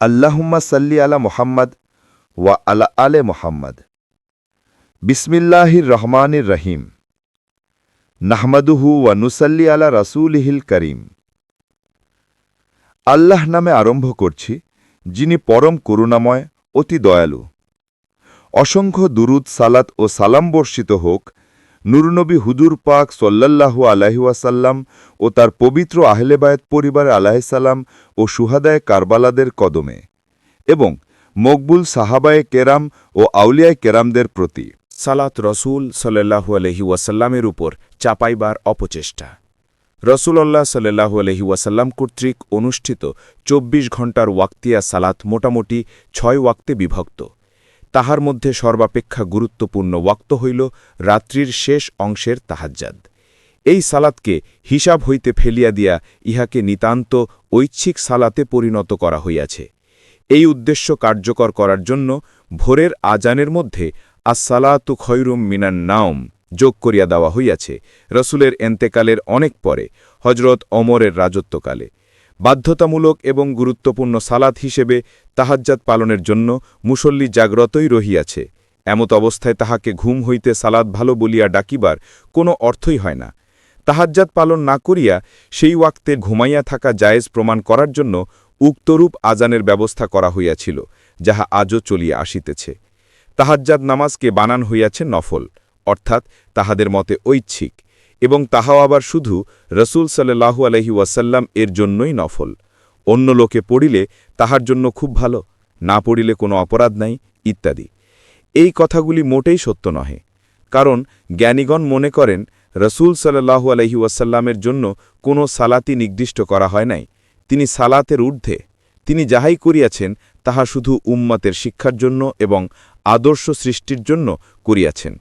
আল্লাহুম্মা সাল্লি আলা মোহাম্মদ ওয়া আলা আলে মোহাম্মদ। বিসমিল্লাহির রহমানির রহিম। নাহমাদুহু ওয়া নুসাল্লি আলা রাসূলিহিল করিম। আল্লাহ নামে আরম্ভ করছি, যিনি পরম করুণাময়, অতি দয়ালু। অসংখ্য দুরুদ, সালাত ও সালাম বর্ষিত হোক নুরনবী হুজুর পাক সল্লাল্লাহু আলাইহাসাল্লাম ও তার পবিত্র আহলেবায়ত পরিবার আলাহিসাল্লাম ও সুহাদায় কারবালাদের কদমে এবং মকবুল সাহাবায়ে কেরাম ও আউলিয়ায় কেরামদের প্রতি। সালাত রসুল সাল্লাহু আলহি ওয়াসাল্লামের উপর চাপাইবার অপচেষ্টা। রসুলল্লাহ সাল্লাহু আলহি ওয়াসাল্লাম কর্তৃক অনুষ্ঠিত ২৪ ঘণ্টার ওয়াক্তিয়া সালাত মোটামুটি ছয় ওয়াক্তে বিভক্ত। তাহার মধ্যে সর্বাপেক্ষা গুরুত্বপূর্ণ ওয়াক্ত হইল রাত্রির শেষ অংশের তাহাজ্জাদ। এই সালাতকে হিসাব হইতে ফেলিয়া দিয়া ইহাকে নিতান্ত ঐচ্ছিক সালাতে পরিণত করা হইয়াছে। এই উদ্দেশ্য কার্যকর করার জন্য ভোরের আজানের মধ্যে আসসালাতু খৈরুম মিনান নাওম যোগ করিয়া দেওয়া হইয়াছে। রসুলের এন্তেকালের অনেক পরে হজরত অমরের রাজত্বকালে। বাধ্যতামূলক এবং গুরুত্বপূর্ণ সালাত হিসেবে তাহাজ্জাত পালনের জন্য মুসল্লি জাগ্রতই রহিয়াছে। এমত অবস্থায় তাহাকে ঘুম হইতে সালাদ ভালো বলিয়া ডাকিবার কোনো অর্থই হয় না। তাহাজ্জাত পালন না করিয়া সেই ওয়াক্তে ঘুমাইয়া থাকা জায়েজ প্রমাণ করার জন্য উক্তরূপ আজানের ব্যবস্থা করা হইয়াছিল, যাহা আজও চলিয়া আসিতেছে। তাহাজ্জাদ নামাজকে বানান হইয়াছে নফল, অর্থাৎ তাহাদের মতে ঐচ্ছিক। এবং তাহাও আবার শুধু রসুল সাল্লাহু আলহি ওয়াসাল্লাম এর জন্যই নফল। অন্য লোকে পড়িলে তাহার জন্য খুব ভালো, না পড়িলে কোনো অপরাধ নাই, ইত্যাদি। এই কথাগুলি মোটেই সত্য নহে, কারণ জ্ঞানীগণ মনে করেন রসুল সাল্লাহু আলহি ওয়াসাল্লামের জন্য কোনো সালাতি নির্দিষ্ট করা হয় নাই। তিনি সালাতের ঊর্ধ্বে, তিনি যাহাই করিয়াছেন তাহা শুধু উম্মতের শিক্ষার জন্য এবং আদর্শ সৃষ্টির জন্য করিয়াছেন।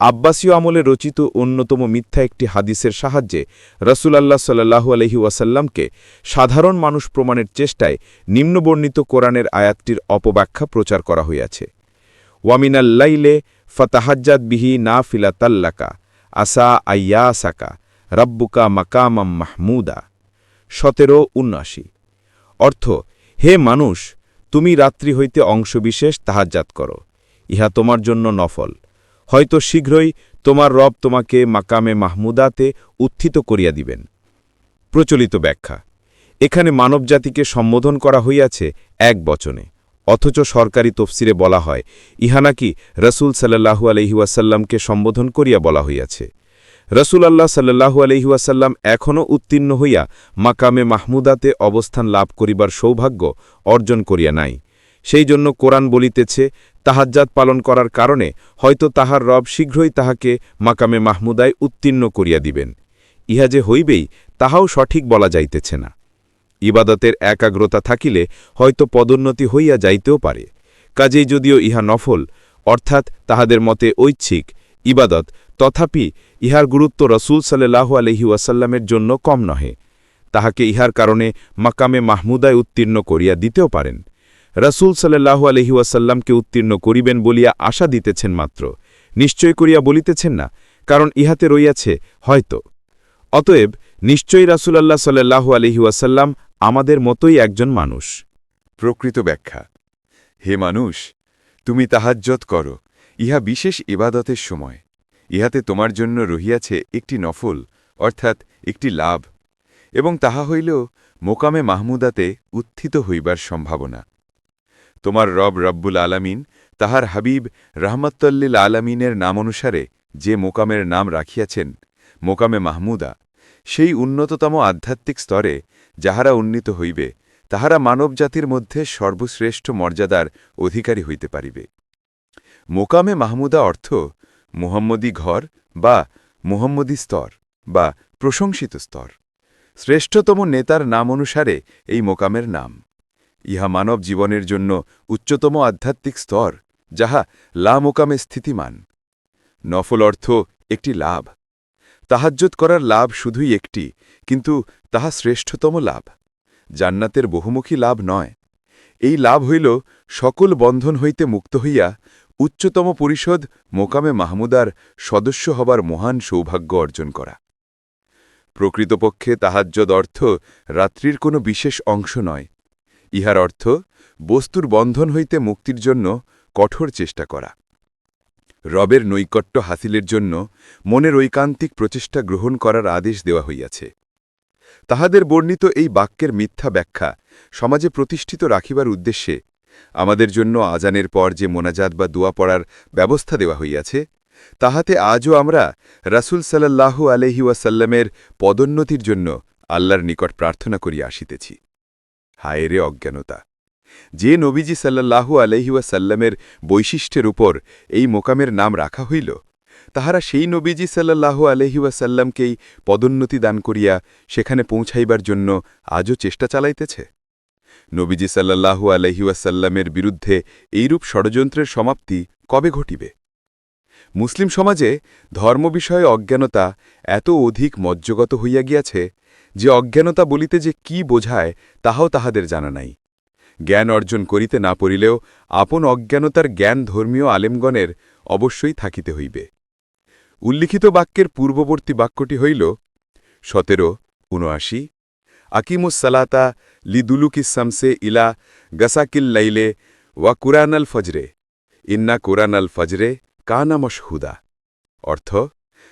আব্বাসীয় আমলে রচিত অন্যতম মিথ্যা একটি হাদিসের সাহায্যে রসুলাল্লাহ সাল্লাহু আলহি ওয়াসাল্লামকে সাধারণ মানুষ প্রমাণের চেষ্টায় নিম্নবর্ণিত কোরআনের আয়াতটির অপব্যাখ্যা প্রচার করা হইয়াছে। ওয়ামিনাল্লাইলে ফতাহাজ্জাদ বিহি না ফিলাতাল্লাকা আসা আয়াসাকা রব্বুকা মাকামাম মাহমুদা। সতেরো, উনআশি। অর্থ, হে মানুষ, তুমি রাত্রি হইতে অংশবিশেষ তাহাজ্জাত করো, ইহা তোমার জন্য নফল। হয়তো শীঘ্রই তোমার রব তোমাকে মাকামে মাহমুদাতে উত্থিত করিয়া দিবেন। প্রচলিত ব্যাখ্যা। এখানে মানবজাতিকে সম্বোধন করা হইয়াছে এক বচনে, অথচ সরকারি তফসিরে বলা হয়, ইহা নাকি রসুল সাল্লাহু আলহিউসাল্লামকে সম্বোধন করিয়া বলা হইয়াছে। রসুল আল্লাহ সাল্লাহু আলহিউসাল্লাম এখনও উত্তীর্ণ হইয়া মাকামে মাহমুদাতে অবস্থান লাভ করিবার সৌভাগ্য অর্জন করিয়া নাই। সেই জন্য কোরআন বলিতেছে তাহাজ্জাত পালন করার কারণে হয়তো তাহার রব শীঘ্রই তাহাকে মাকামে মাহমুদায় উত্তীর্ণ করিয়া দিবেন। ইহা যে হইবেই, তাহাও সঠিক বলা যাইতেছে না। ইবাদতের একাগ্রতা থাকিলে হয়তো পদোন্নতি হইয়া যাইতেও পারে। কাজেই যদিও ইহা নফল, অর্থাৎ তাহাদের মতে ঐচ্ছিক, ইবাদত তথাপি ইহার গুরুত্ব রসুল সাল্লাহু আলহি ওয়াসাল্লামের জন্য কম নহে। তাহাকে ইহার কারণে মাকামে মাহমুদায় উত্তীর্ণ করিয়া দিতেও পারেন। রসুল সাল্লাহু আলহি ওয়াসাল্লামকে উত্তীর্ণ করিবেন বলিয়া আশা দিতেছেন মাত্র। নিশ্চয় করিয়া বলিতেছেন না, কারণ ইহাতে রইয়াছে, হয়তো। অতএব নিশ্চয়ই রাসুলাল্লাহ সাল্লাহু আলহি ওয়াসাল্লাম আমাদের মতোই একজন মানুষ। প্রকৃত ব্যাখ্যা। হে মানুষ, তুমি তাহাজ্জত করো, ইহা বিশেষ ইবাদতের সময়। ইহাতে তোমার জন্য রহিয়াছে একটি নফল, অর্থাৎ একটি লাভ, এবং তাহা হইল মোকামে মাহমুদাতে উত্থিত হইবার সম্ভাবনা। তোমার রব রব্বুল আলামিন তাহার হাবিব রহমত্তল্লিল আলামিনের নাম অনুসারে যে মোকামের নাম রাখিয়াছেন, মোকামে মাহমুদা, সেই উন্নততম আধ্যাত্মিক স্তরে যাহারা উন্নীত হইবে, তাহারা মানবজাতির মধ্যে সর্বশ্রেষ্ঠ মর্যাদার অধিকারী হইতে পারিবে। মোকামে মাহমুদা অর্থ মুহম্মদী ঘর বা মুহম্মদী স্তর বা প্রশংসিত স্তর। শ্রেষ্ঠতম নেতার নাম অনুসারে এই মোকামের নাম। ইহা মানব জীবনের জন্য উচ্চতম আধ্যাত্মিক স্তর, যাহা লা মোকামে স্থিতিমান। নফল অর্থ একটি লাভ। তাহাজ্জত করার লাভ শুধুই একটি, কিন্তু তাহা শ্রেষ্ঠতম লাভ। জান্নাতের বহুমুখী লাভ নয়। এই লাভ হইল সকল বন্ধন হইতে মুক্ত হইয়া উচ্চতম পরিষদ মোকামে মাহমুদার সদস্য হবার মহান সৌভাগ্য অর্জন করা। প্রকৃতপক্ষে তাহাজ্জদ অর্থ রাত্রির কোনো বিশেষ অংশ নয় ইহার অর্থ, বস্তুর বন্ধন হইতে মুক্তির জন্য কঠোর চেষ্টা করা। রবের নৈকট্য হাসিলের জন্য মনের ঐকান্তিক প্রচেষ্টা গ্রহণ করার আদেশ দেওয়া হইয়াছে। তাহাদের বর্ণিত এই বাক্যের মিথ্যা ব্যাখ্যা সমাজে প্রতিষ্ঠিত রাখিবার উদ্দেশ্যে আমাদের জন্য আজানের পর যে মোনাজাত বা দোয়া পড়ার ব্যবস্থা দেওয়া হইয়াছে, তাহাতে আজও আমরা রাসূল সাল্লাল্লাহু আলহি ওয়াসাল্লামের পদোন্নতির জন্য আল্লাহর নিকট প্রার্থনা করিয়া আসিতেছি। হায় রে অজ্ঞানতা। যে নবীজি সাল্লাল্লাহু আলহি ওয়াসাল্লামের বৈশিষ্ট্যের উপর এই মোকামের নাম রাখা হইল, তাহারা সেই নবীজি সাল্লাল্লাহু আলহি ওয়াসাল্লামকেই পদোন্নতি দান করিয়া সেখানে পৌঁছাইবার জন্য আজও চেষ্টা চালাইতেছে। নবীজি সাল্লাল্লাহু আলহি ওয়াসাল্লামের বিরুদ্ধে এইরূপ ষড়যন্ত্রের সমাপ্তি কবে ঘটিবে? মুসলিম সমাজে ধর্ম বিষয়ে অজ্ঞানতা এত অধিক মজ্জগত হইয়া গিয়াছে যে অজ্ঞানতা বলিতে যে কি বোঝায়, তাহাও তাহাদের জানা নাই। জ্ঞান অর্জন করিতে না পড়িলেও আপন অজ্ঞানতার জ্ঞান ধর্মীয় আলেমগণের অবশ্যই থাকিতে হইবে। উল্লিখিত বাক্যের পূর্ববর্তী বাক্যটি হইল, সতেরো, উনআশি আকিমুসালাতা লিদুলুকিসামসে ইলা গাসাকিল লাইলে ওয়া কুরআনাল ফজরে। ইন্না কুরআনাল ফজরে কানা মশহুদা। অর্থ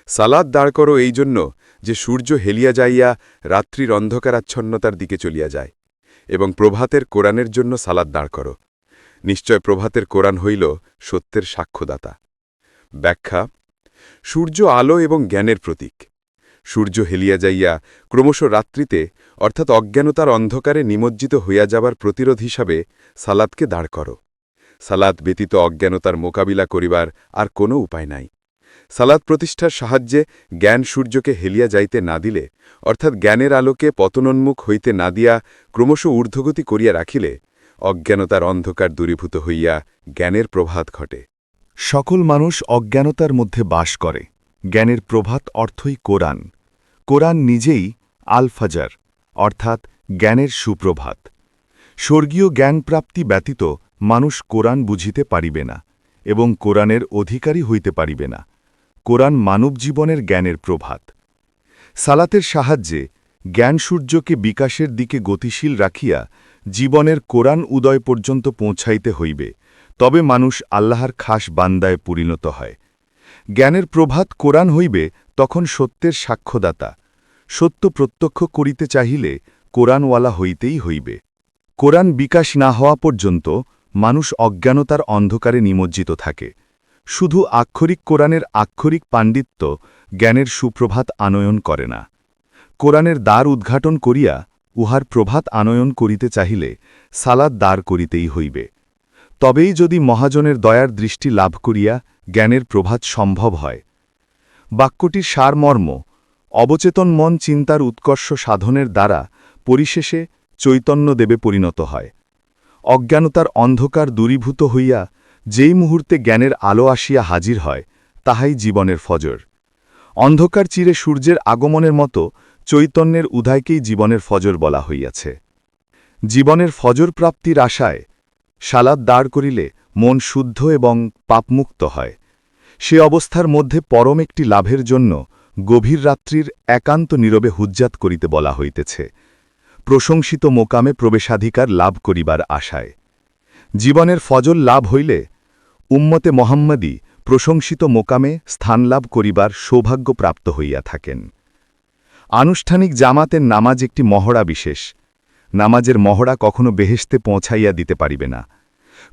সালাদ দাঁড় করো এই জন্য যে সূর্য হেলিয়া যাইয়া রাত্রির অন্ধকারাচ্ছন্নতার দিকে চলিয়া যায়, এবং প্রভাতের কোরআনের জন্য সালাদ দাঁড় করো। নিশ্চয় প্রভাতের কোরআন হইল সত্যের সাক্ষ্যদাতা। ব্যাখ্যা, সূর্য আলো এবং জ্ঞানের প্রতীক। সূর্য হেলিয়া যাইয়া ক্রমশ রাত্রিতে, অর্থাৎ অজ্ঞানতার অন্ধকারে নিমজ্জিত হইয়া যাবার প্রতিরোধ হিসাবে সালাদকে দাঁড় করো। সালাদ ব্যতীত অজ্ঞানতার মোকাবিলা করিবার আর কোনো উপায় নাই। সালাদ প্রতিষ্ঠার সাহায্যে জ্ঞান সূর্যকে হেলিয়া যাইতে না দিলে, অর্থাৎ জ্ঞানের আলোকে পতনোন্মুখ হইতে না দিয়া ক্রমশ ঊর্ধ্বগতি করিয়া রাখিলে, অজ্ঞানতার অন্ধকার দূরীভূত হইয়া জ্ঞানের প্রভাত ঘটে। সকল মানুষ অজ্ঞানতার মধ্যে বাস করে। জ্ঞানের প্রভাত অর্থই কোরআন। কোরআন নিজেই আলফাজার, অর্থাৎ জ্ঞানের সুপ্রভাত। স্বর্গীয় জ্ঞানপ্রাপ্তি ব্যতীত মানুষ কোরআন বুঝিতে পারিবে না এবং কোরআনের অধিকারী হইতে পারিবে না। কোরআন মানব জীবনের জ্ঞানের প্রভাত। সালাতের সাহায্যে জ্ঞান সূর্যকে বিকাশের দিকে গতিশীল রাখিয়া জীবনের কোরআন উদয় পর্যন্ত পৌঁছাইতে হইবে, তবে মানুষ আল্লাহর খাস বান্দায় পরিণত হয়। জ্ঞানের প্রভাত কোরআন হইবে তখন সত্যের সাক্ষ্যদাতা। সত্য প্রত্যক্ষ করিতে চাহিলে কোরআনওয়ালা হইতেই হইবে। কোরআন বিকাশ না হওয়া পর্যন্ত মানুষ অজ্ঞানতার অন্ধকারে নিমজ্জিত থাকে। শুধু আক্ষরিক কোরআনের আক্ষরিক পাণ্ডিত্য জ্ঞানের সুপ্রভাত আনয়ন করে না। কোরআনের দ্বার উদ্ঘাটন করিয়া উহার প্রভাত আনয়ন করিতে চাহিলে সালাদ দ্বার করিতেই হইবে। তবেই যদি মহাজনের দয়ার দৃষ্টি লাভ করিয়া জ্ঞানের প্রভাত সম্ভব হয়। বাক্যটির সারমর্ম, অবচেতন মন চিন্তার উৎকর্ষ সাধনের দ্বারা পরিশেষে চৈতন্যদেবে পরিণত হয়। অজ্ঞানতার অন্ধকার দূরীভূত হইয়া যেই মুহূর্তে জ্ঞানের আলো আসিয়া হাজির হয়, তাহাই জীবনের ফজর। অন্ধকার চিরে সূর্যের আগমনের মতো চৈতন্যের উদয়কেই জীবনের ফজর বলা হইয়াছে। জীবনের ফজর প্রাপ্তির আশায় সালাদ দাঁড় করিলে মন শুদ্ধ এবং পাপমুক্ত হয়। সে অবস্থার মধ্যে পরম একটি লাভের জন্য গভীর রাত্রির একান্ত নীরবে হুজ্জাত করিতে বলা হইতেছে। প্রশংসিত মোকামে প্রবেশাধিকার লাভ করিবার আশায়। জীবনের ফজল লাভ হইলে উম্মতে মোহাম্মদী প্রশংসিত মোকামে স্থানলাভ করিবার সৌভাগ্য প্রাপ্ত হইয়া থাকেন। আনুষ্ঠানিক জামাতের নামাজ একটি মহড়া বিশেষ। নামাজের মহড়া কখনো বেহেস্তে পৌঁছাইয়া দিতে পারিবে না।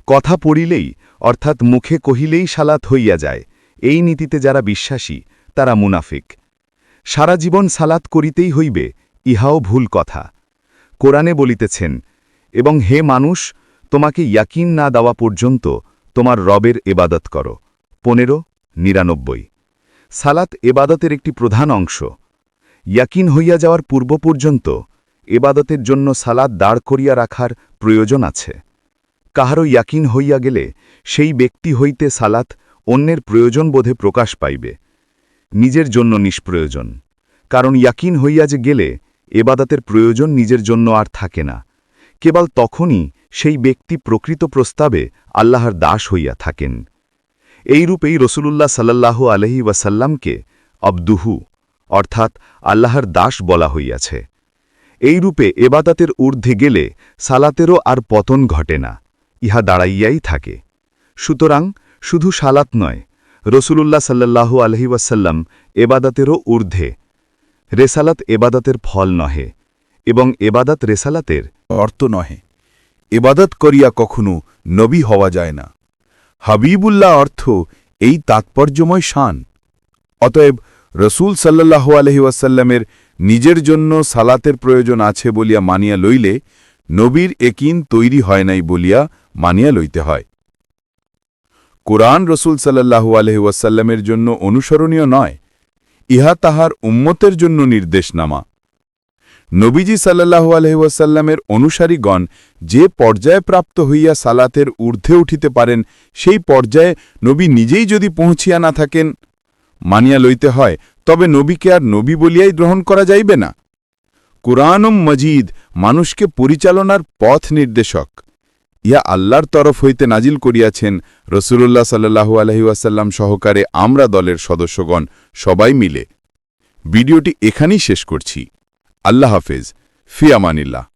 কথা পড়িলেই, অর্থাৎ মুখে কহিলেই সালাত হইয়া যায়, এই নীতিতে যারা বিশ্বাসী, তারা মুনাফিক। সারা জীবন সালাত করিতেই হইবে, ইহাও ভুল কথা। কোরআনে বলিতেছেন, এবং হে মানুষ, তোমাকে ইয়াকিন না দেওয়া পর্যন্ত তোমার রবের এবাদত করো। পনেরো, নিরানব্বই। সালাত এবাদতের একটি প্রধান অংশ। ইয়াকিন হইয়া যাওয়ার পূর্ব পর্যন্ত এবাদতের জন্য সালাদ দাঁড় করিয়া রাখার প্রয়োজন আছে। কাহারও ইয়াকিন হইয়া গেলে সেই ব্যক্তি হইতে সালাত অন্যের প্রয়োজন বোধে প্রকাশ পাইবে। নিজের জন্য নিষ্প্রয়োজন। কারণ ইয়াকিন হইয়া যে গেলে এবাদাতের প্রয়োজন নিজের জন্য আর থাকে না। কেবল তখনই সেই ব্যক্তি প্রকৃত প্রস্তাবে আল্লাহর দাস হইয়া থাকেন। এইরূপেই রসুলুল্লাহ সাল্লাহ আলহি ওয়াসাল্লামকে অবদুহু অর্থাৎ আল্লাহর দাস বলা হইয়াছে। এই রূপে এবাদাতের ঊর্ধ্বে গেলে সালাতেরও আর পতন ঘটে না, ইহা দাঁড়াইয়াই থাকে। সুতরাং শুধু সালাত নয়, রসুলুল্লাহ সাল্লাল্লাহু আলহি ওয়াসাল্লাম এবাদাতেরও ঊর্ধ্বে। রেসালাত এবাদাতের ফল নহে, এবং এবাদাত রেসালাতের অর্থ নহে। এবাদত করিয়া কখনো নবী হওয়া যায় না। হাবিবুল্লাহ অর্থ এই তাৎপর্যময় শান। অতএব রসুল সাল্লাহ আলহি ওয়াসাল্লামের নিজের জন্য সালাতের প্রয়োজন আছে বলিয়া মানিয়া লইলে নবীর একিন তৈরি হয় নাই বলিয়া মানিয়া লইতে হয়। কোরআন রসুল সাল্লাহু আলহি ওয়াসাল্লামের জন্য অনুসরণীয় নয়, ইহা তাহার উম্মতের জন্য নির্দেশনামা। নবীজি সাল্লাহু আলহিউসাল্লামের অনুসারীগণ যে পর্যায়ে প্রাপ্ত হইয়া সালাতের ঊর্ধ্বে উঠিতে পারেন, সেই পর্যায়ে নবী নিজেই যদি পৌঁছিয়া না থাকেন, মানিয়া লইতে হয়, তবে নবীকে আর নবী বলিয়াই গ্রহণ করা যাইবে না। কুরআনম মজিদ, মানুষকে পরিচালনার পথ নির্দেশক। ইয়া আল্লাহর তরফ হইতে নাজিল করিয়াছেন রসুল্লাহ সাল্লাহু আলহিউসাল্লাম সহকারে আমরা দলের সদস্যগণ সবাই মিলে। ভিডিওটি এখানেই শেষ করছি। আল্লাহ হাফেজ। ফি আমানিল্লাহ।